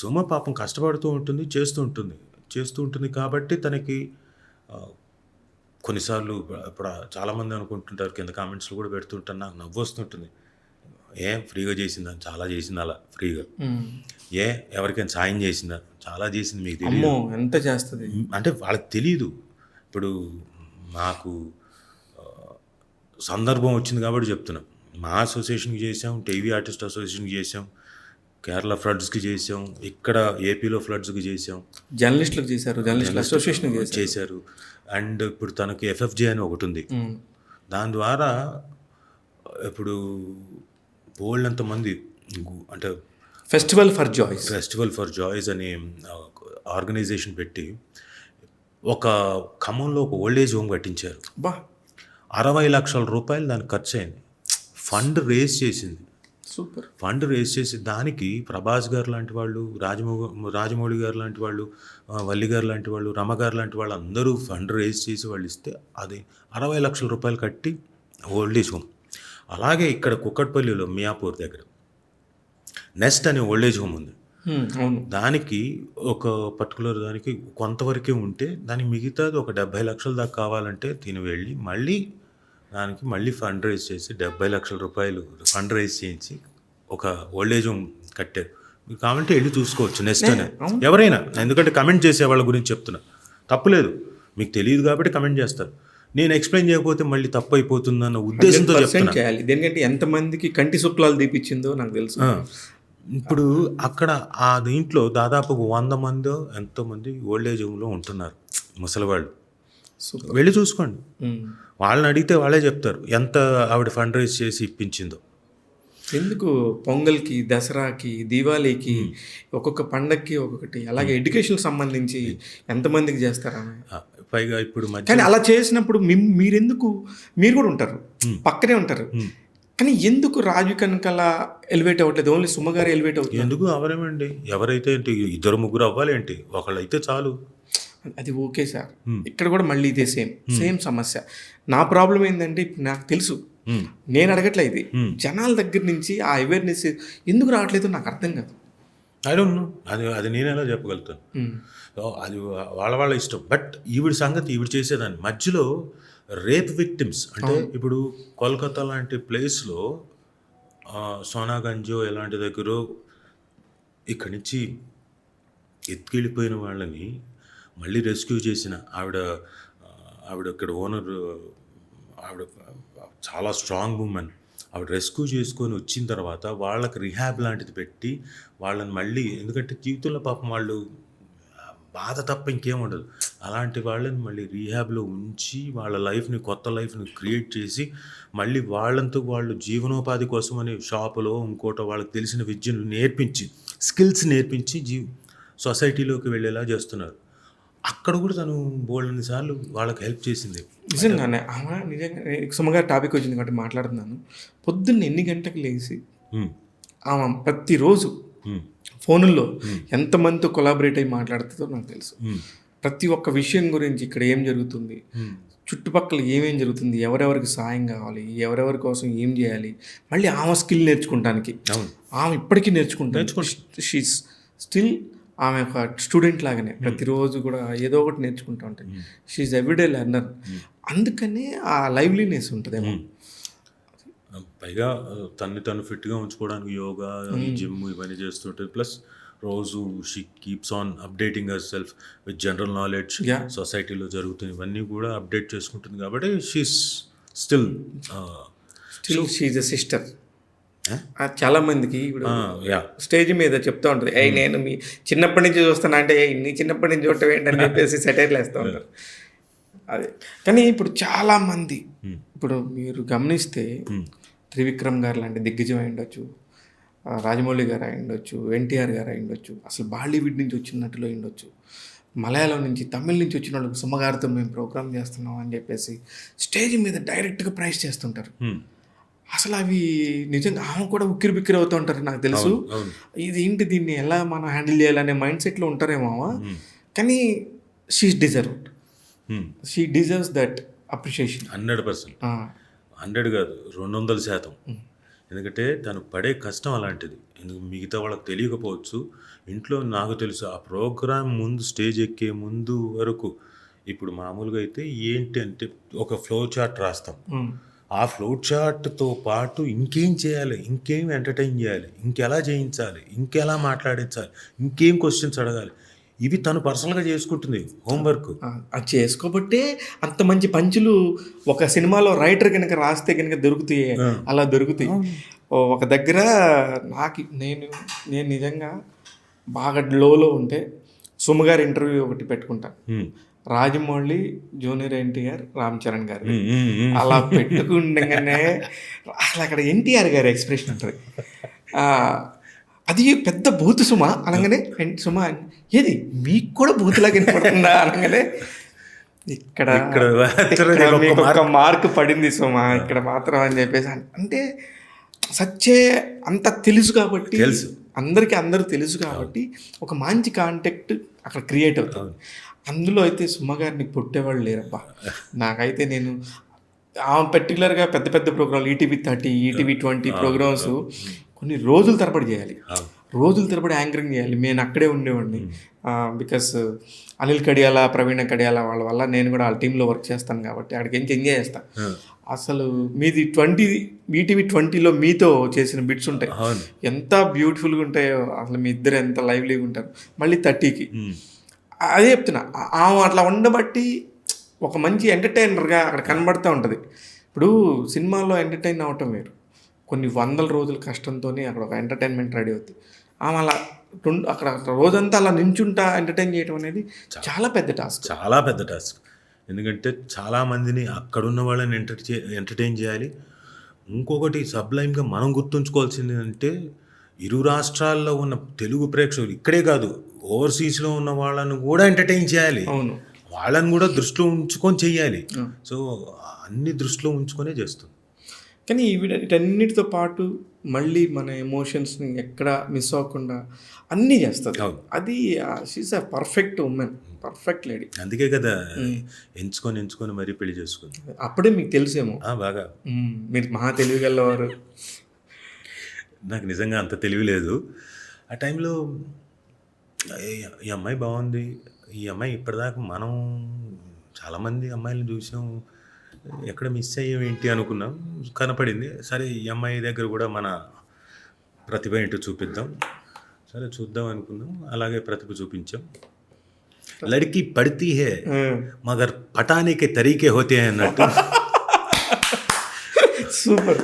సుమ పాపం కష్టపడుతూ ఉంటుంది చేస్తూ ఉంటుంది. చేస్తూ ఉంటుంది కాబట్టి తనకి కొన్నిసార్లు ఇప్పుడు చాలామంది అనుకుంటుంటారు కింద కామెంట్స్లో కూడా పెడుతుంటారు నాకు నవ్వు వస్తుంటుంది. ఏ ఫ్రీగా చేసిందా? చాలా చేసింది అలా ఫ్రీగా. ఏ ఎవరికైనా సాయం చేసిందా? చాలా చేసింది మీకు తెలియదు. ఎంత చేస్తుంది? అంటే వాళ్ళకి తెలియదు ఇప్పుడు మాకు సందర్భం వచ్చింది కాబట్టి చెప్తున్నాం. మా అసోసియేషన్కి చేసాం టీవీ ఆర్టిస్ట్ అసోసియేషన్కి చేసాం కేరళ ఫ్లడ్స్కి చేసాం ఇక్కడ ఏపీలో ఫ్లడ్స్కి చేసాం జర్నలిస్టులకు చేశారు జర్నలిస్టుల అసోసియేషన్ చేశారు. అండ్ ఇప్పుడు తనకి ఎఫ్ఎఫ్జే అని ఒకటి ఉంది. దాని ద్వారా ఇప్పుడు బోల్డ్ మంది అంటే festival for joys. Festival for joys అనే ఆర్గనైజేషన్ పెట్టి ఒక ఖమ్మంలో ఒక ఓల్డ్ ఏజ్ హోమ్ కట్టించారు. బా. అరవై లక్షల రూపాయలు దానికి ఖర్చు అయింది ఫండ్ రేస్ చేసింది. సూపర్ ఫండ్ రేస్ చేసి దానికి ప్రభాస్ గారు లాంటి వాళ్ళు రాజమౌ రాజమౌళి గారు లాంటి వాళ్ళు వల్లి గారు లాంటి వాళ్ళు రమ గారు లాంటి వాళ్ళు అందరూ ఫండ్ రేస్ చేసి వాళ్ళు ఇస్తే అది అరవై లక్షల రూపాయలు కట్టి ఓల్డ్ ఏజ్ హోమ్. అలాగే ఇక్కడ కుక్కట్పల్లిలో మియాపూర్ దగ్గర నెస్ట్ అనే ఓల్డ్ ఏజ్ హోమ్ ఉంది. దానికి ఒక పర్టికులర్ దానికి కొంతవరకే ఉంటే దానికి మిగతాది ఒక డెబ్బై లక్షల దాకా కావాలంటే తిని వెళ్ళి మళ్ళీ దానికి మళ్ళీ ఫండ్ రైజ్ చేసి డెబ్బై లక్షల రూపాయలు ఫండ్ రైజ్ చేయించి ఒక ఓల్డేజ్ హోమ్ కట్టారు. మీరు కావాలంటే వెళ్ళి చూసుకోవచ్చు నెక్స్ట్ ఎవరైనా ఎందుకంటే కమెంట్ చేసే వాళ్ళ గురించి చెప్తున్నా. తప్పులేదు మీకు తెలియదు కాబట్టి కమెంట్ చేస్తారు. నేను ఎక్స్ప్లెయిన్ చేయకపోతే మళ్ళీ తప్పు అయిపోతుందన్న ఉద్దేశంతో చేయాలి. దేనికంటే ఎంతమందికి కంటి శుక్లాలు తీపిచ్చిందో నాకు తెలుసు. ఇప్పుడు అక్కడ ఆ దీంట్లో దాదాపు వంద మంది ఎంతో మంది ఓల్డేజ్ హోమ్లో ఉంటున్నారు ముసలివాళ్ళు వెళ్ళి చూసుకోండి. వాళ్ళని అడిగితే వాళ్ళే చెప్తారు ఎంత ఆవిడ ఫండ్ రైజ్ చేసి ఇప్పించిందో. ఎందుకు పొంగల్కి దసరాకి దీవాళీకి ఒక్కొక్క పండక్కి ఒక్కొక్కటి అలాగే ఎడ్యుకేషన్ సంబంధించి ఎంతమందికి చేస్తారా పైగా ఇప్పుడు కానీ అలా చేసినప్పుడు మీరెందుకు మీరు కూడా ఉంటారు పక్కనే ఉంటారు. కానీ ఎందుకు రాజు కనకల ఎలివేట్ అవ్వట్లేదు? ఓన్లీ సుమ్మగారు ఎలివేట్ అవుతుంది ఎందుకు అవరేమండి? ఎవరైతే ఏంటి ఇద్దరు ముగ్గురు అవ్వాలి ఏంటి ఒకళ్ళు అయితే చాలు. అది ఓకే సార్. ఇక్కడ కూడా మళ్ళీ ఇదే సేమ్ సేమ్ సమస్య. నా ప్రాబ్లం ఏంటంటే ఇప్పుడు నాకు తెలుసు. Hmm. నేను అడగట్లే ఇది. జనాల దగ్గర నుంచి ఆ అవేర్నెస్ ఎందుకు రావట్లేదు నాకు అర్థం కాదు. ఐ డోంట్ నో అది అది నేను ఎలా చెప్పగలుగుతాను? Hmm. అది వాళ్ళ వాళ్ళ ఇష్టం. బట్ ఈవిడ సంగతి ఈవిడ చేసేదాన్ని. మధ్యలో రేప్ విక్టిమ్స్ అంటే ఇప్పుడు కోల్కతా లాంటి ప్లేస్లో సోనాగంజో ఎలాంటి దగ్గర ఇక్కడి నుంచి ఎత్తుకెళ్ళిపోయిన వాళ్ళని మళ్ళీ రెస్క్యూ చేసిన ఆవిడ ఆవిడ ఇక్కడ ఓనర్ ఆవిడ చాలా స్ట్రాంగ్ ఉమెన్. ఆవిడ రెస్క్యూ చేసుకొని వచ్చిన తర్వాత వాళ్ళకి రిహాబ్ లాంటిది పెట్టి వాళ్ళని మళ్ళీ ఎందుకంటే జీవితంలో పాపం వాళ్ళు బాధ తప్ప ఇంకేం ఉండదు. అలాంటి వాళ్ళని మళ్ళీ రీహాబ్లో ఉంచి వాళ్ళ లైఫ్ని కొత్త లైఫ్ని క్రియేట్ చేసి మళ్ళీ వాళ్ళంతా వాళ్ళు జీవనోపాధి కోసం అని షాపులో ఇంకోటో వాళ్ళకి తెలిసిన విద్యను నేర్పించి స్కిల్స్ నేర్పించి జీ సొసైటీలోకి వెళ్ళేలా చేస్తున్నారు. అక్కడ కూడా తను బోల్డన్ని సార్లు వాళ్ళకి హెల్ప్ చేసింది. నిజంగానే ఆమె నిజంగా సుమగారు టాపిక్ వచ్చింది కాబట్టి మాట్లాడుతున్నాను. పొద్దున్న ఎన్ని గంటలకు లేచి ఆమె ప్రతిరోజు ఫోనుల్లో ఎంతమందితో కొలాబరేట్ అయ్యి మాట్లాడుతుందో నాకు తెలుసు. ప్రతి ఒక్క విషయం గురించి ఇక్కడ ఏం జరుగుతుంది. చుట్టుపక్కల ఏమేం జరుగుతుంది? ఎవరెవరికి సాయం కావాలి? ఎవరెవరి కోసం ఏం చేయాలి? మళ్ళీ ఆమె స్కిల్ నేర్చుకుంటానికి. ఆమె ఇప్పటికీ నేర్చుకుంటాను. షీ స్టిల్ ఆమె ఒక స్టూడెంట్ లాగానే ప్రతిరోజు కూడా ఏదో ఒకటి నేర్చుకుంటూ ఉంటుంది. షీఈ్ ఎవ్రీడే లెర్నర్ అందుకనే ఆ లైవ్లీనెస్ ఉంటుందేమో. పైగా తన్ని తను ఫిట్గా ఉంచుకోవడానికి యోగా జిమ్ ఇవన్నీ చేస్తుంటుంది ప్లస్ రోజు she keeps on updating herself with general knowledge. సొసైటీలో జరుగుతున్న ఇవన్నీ కూడా అప్డేట్ చేసుకుంటుంది కాబట్టి she's still still she's a sister చాలా మందికి ఇప్పుడు స్టేజ్ మీద చెప్తా ఉంటుంది. ఏ నేను మీ చిన్నప్పటి నుంచి చూస్తాను అంటే "ఏయ్, నీ చిన్నప్పటి నుంచి చూడటం ఏంటని చెప్పేసి సెటైర్లు వేస్తూ ఉంటారు. అదే. కానీ ఇప్పుడు చాలా మంది ఇప్పుడు మీరు గమనిస్తే త్రివిక్రమ్ గారు లాంటి దిగ్గజం అయి ఉండొచ్చు రాజమౌళి గారు అయి ఉండొచ్చు ఎన్టీఆర్ గారు అయి ఉండొచ్చు అసలు బాలీవుడ్ నుంచి వచ్చిన నటులు అయి ఉండొచ్చు మలయాళం నుంచి తమిళ నుంచి వచ్చిన వాళ్ళకి సుమ్మగారితో మేము ప్రోగ్రామ్ చేస్తున్నాం అని చెప్పేసి స్టేజ్ మీద డైరెక్ట్గా ప్రైజ్ చేస్తుంటారు. అసలు అవి నిజంగా ఆమె కూడా ఉక్కిరి బిక్కిరి అవుతూ ఉంటారు నాకు తెలుసు. అవును ఇది ఏంటి దీన్ని? ఎలా మనం హ్యాండిల్ చేయాలనే మైండ్ సెట్లో ఉంటారేమో. కానీ she deserved she deserves that appreciation hundred percent. Hundred కాదు రెండు వందల శాతం. ఎందుకంటే తను పడే కష్టం అలాంటిది. ఎందుకు మిగతా వాళ్ళకి తెలియకపోవచ్చు. ఇంట్లో నాకు తెలుసు ఆ ప్రోగ్రాం ముందు స్టేజ్ ఎక్కే ముందు వరకు ఇప్పుడు మామూలుగా అయితే ఏంటి అంటే ఒక ఫ్లో చార్ట్ రాస్తాం. ఆ ఫ్లో చార్ట్తో పాటు ఇంకేం చేయాలి? ఇంకేం ఎంటర్టైన్ చేయాలి? ఇంకెలా చేయించాలి ఇంకెలా మాట్లాడించాలి? ఇంకేం క్వశ్చన్స్ అడగాలి? ఇవి తను పర్సనల్గా చేసుకుంటుంది హోంవర్క్ అది చేసుకోబట్టే అంత మంచి పంచులు ఒక సినిమాలో రైటర్ కనుక రాస్తే కనుక దొరుకుతాయి. అలా దొరుకుతాయి. ఒక దగ్గర నాకు నేను నేను నిజంగా బాగా లోలో ఉంటే సుమగారి ఇంటర్వ్యూ ఒకటి పెట్టుకుంటా. రాజమౌళి జూనియర్ ఎన్టీఆర్ రామ్ చరణ్ గారు అలా పెట్టుకుండగానే అసలు అక్కడ ఎన్టీఆర్ గారి ఎక్స్ప్రెషన్ ఉంటుంది. అది పెద్ద బూతు సుమ అనగానే "ఎన్- సుమ ఏది? మీకు కూడా బూతులాగా వినపడుతుందా అనగానే ఇక్కడ ఒక మార్క్. పడింది సుమ ఇక్కడ మాత్రం అని చెప్పేసి అంటే సచ్చే అంత తెలుసు కాబట్టి తెలుసు. అందరికీ అందరూ తెలుసు కాబట్టి ఒక మంచి కాంటాక్ట్ అక్కడ క్రియేట్ అవుతుంది. అందులో అయితే సుమ గారిని పుట్టేవాళ్ళు లేరబ్బా. నాకైతే నేను ఆ పర్టికులర్గా పెద్ద పెద్ద ప్రోగ్రాంలు ETV thirty ETV twenty programmes కొన్ని రోజుల తరబడి చేయాలి. రోజుల తరబడి యాంకరింగ్ చేయాలి. నేను అక్కడే ఉండేవాడిని. బికాస్ అనిల్ కడియాల ప్రవీణ కడియాల వాళ్ళ వల్ల నేను కూడా వాళ్ళ టీంలో వర్క్ చేస్తాను కాబట్టి అక్కడికి ఎంచి ఎంజాయ్ చేస్తాను అసలు మీది ట్వంటీ ఈటీవీ ట్వంటీలో మీతో చేసిన బిట్స్ ఉంటాయి. ఎంత బ్యూటిఫుల్గా ఉంటాయో అసలు మీ ఇద్దరు ఎంత లైవ్లీగా ఉంటారు. మళ్ళీ థర్టీకి. అదే చెప్తున్నా. ఆ- ఆమె అట్లా ఉండబట్టి ఒక మంచి ఎంటర్టైనర్గా అక్కడ కనబడుతూ ఉంటుంది. ఇప్పుడు సినిమాల్లో ఎంటర్టైన్ అవటం వేరు. కొన్ని వందల రోజుల కష్టంతోనే అక్కడ ఒక ఎంటర్టైన్మెంట్ రెడీ అవుతుంది ఆమె అలా రెండు అక్కడ రోజంతా అలా నించుంటా ఎంటర్టైన్ చేయడం అనేది చాలా పెద్ద టాస్క్. చాలా పెద్ద టాస్క్. ఎందుకంటే చాలా మందిని అక్కడున్న వాళ్ళని ఎంటర్చే ఎంటర్టైన్ చేయాలి. ఇంకొకటి సబ్లైమ్గా మనం గుర్తుంచుకోవాల్సింది అంటే ఇరు రాష్ట్రాల్లో ఉన్న తెలుగు ప్రేక్షకులు ఇక్కడే కాదు ఓవర్సీస్లో ఉన్న వాళ్ళని కూడా ఎంటర్టైన్ చేయాలి. అవును. వాళ్ళని కూడా దృష్టిలో ఉంచుకొని చెయ్యాలి. సో అన్ని దృష్టిలో ఉంచుకొనే చేస్తుంది. కానీ వీటి వీటన్నిటితో పాటు మళ్ళీ మన ఎమోషన్స్ని ఎక్కడ మిస్ అవ్వకుండా అన్నీ చేస్తుంది. అది she's a perfect woman perfect lady అందుకే కదా ఎంచుకొని ఎంచుకొని మరీ పెళ్ళి చేసుకుంది. అప్పుడే మీకు తెలుసేమో. ఆ, బాగా. మీరు మహా తెలివిగలవారు నాకు నిజంగా అంత తెలివి లేదు. ఆ టైంలో ఈ- అమ్మాయి బాగుంది. ఈ అమ్మాయి ఇప్పటిదాకా మనం చాలామంది అమ్మాయిలను చూసాం ఎక్కడ మిస్ అయ్యాం ఏంటి అనుకున్నాం. కనపడింది. సరే ఈ అమ్మాయి దగ్గర కూడా మన ప్రతిభ ఏంటో చూపిద్దాం. సరే చూద్దాం అనుకున్నాం. అలాగే ప్రతిభ చూపించాం. లడికి పడితీ హే మగర్ పటానే కే తరీకే హోతే అన్నట్టు. సూపర్.